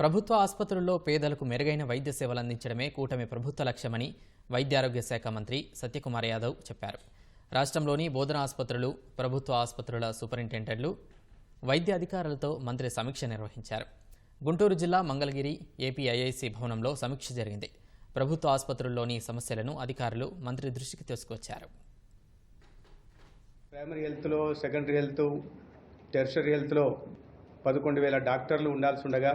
ప్రభుత్వ ఆసుపత్రుల్లో పేదలకు మెరుగైన వైద్య సేవలు అందించడమే కూటమి ప్రభుత్వ లక్ష్యమని వైద్యారోగ్య శాఖ మంత్రి సత్యకుమార్ యాదవ్ చెప్పారు. రాష్ట్రంలోని బోధన ఆసుపత్రులు ప్రభుత్వ ఆసుపత్రుల సూపరింటెండెంట్లు వైద్య అధికారులతో మంత్రి సమీక్ష నిర్వహించారు. గుంటూరు జిల్లా మంగళగిరి ఏపీఐఐసి భవనంలో సమీక్ష జరిగింది. ప్రభుత్వ ఆసుపత్రుల్లోని సమస్యలను అధికారులు మంత్రి దృష్టికి తీసుకొచ్చారు ప్రైమరీ హెల్త్లో సెకండరీ హెల్త్ టెర్షరీ హెల్త్లో పదకొండు వేల డాక్టర్లు ఉండాల్సి ఉండగా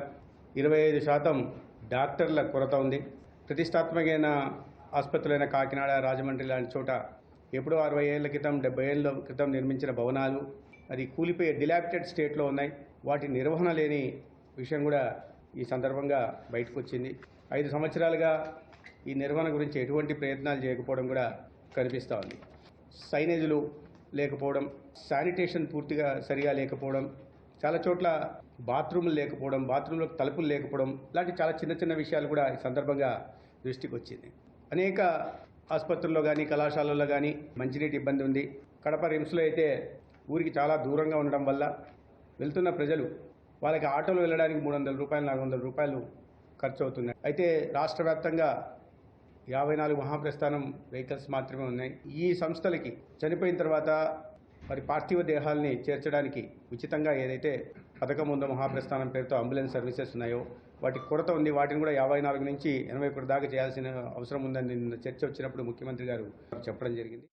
ఇరవై ఐదు శాతం డాక్టర్ల కొరత ఉంది. ప్రతిష్టాత్మకమైన ఆసుపత్రులైన కాకినాడ రాజమండ్రి లాంటి చోట ఎప్పుడో అరవై ఏళ్ళ క్రితం డెబ్బై ఏళ్ళ క్రితం నిర్మించిన భవనాలు అది కూలిపోయే డిలాపిటెడ్ స్టేట్లో ఉన్నాయి. వాటి నిర్వహణ లేని విషయం కూడా ఈ సందర్భంగా బయటకు వచ్చింది ఐదు సంవత్సరాలుగా ఈ నిర్వహణ గురించి ఎటువంటి ప్రయత్నాలు చేయకపోవడం కూడా కనిపిస్తూ ఉంది. సైనేజులు లేకపోవడం శానిటేషన్ పూర్తిగా సరిగా లేకపోవడం చాలా చోట్ల బాత్రూములు లేకపోవడం బాత్రూంలో తలుపులు లేకపోవడం ఇలాంటి చాలా చిన్న చిన్న విషయాలు కూడా ఈ సందర్భంగా దృష్టికి వచ్చింది. అనేక ఆసుపత్రుల్లో కానీ కళాశాలల్లో కానీ మంచినీటి ఇబ్బంది ఉంది. కడప రిమ్స్లో అయితే ఊరికి చాలా దూరంగా ఉండడం వల్ల వెళ్తున్న ప్రజలు వాళ్ళకి ఆటోలో వెళ్ళడానికి మూడు వందల రూపాయలు నాలుగు వందల రూపాయలు ఖర్చు అవుతున్నాయి అయితే రాష్ట్ర వ్యాప్తంగా యాభై నాలుగు మహాప్రస్థానం వెహికల్స్ మాత్రమే ఉన్నాయి. ఈ సంస్థలకి చనిపోయిన తర్వాత మరి పార్థివ దేహాల్ని చేర్చడానికి ఉచితంగా ఏదైతే పథకం ఉందో మహాప్రస్థానం పేరుతో అంబులెన్స్ సర్వీసెస్ ఉన్నాయో వాటి కొరత ఉంది వాటిని కూడా యాభై నాలుగు నుంచి ఎనభై ఒకటి దాకా చేయాల్సిన అవసరం ఉందని నిన్న చర్చ వచ్చినప్పుడు ముఖ్యమంత్రి గారు చెప్పడం జరిగింది.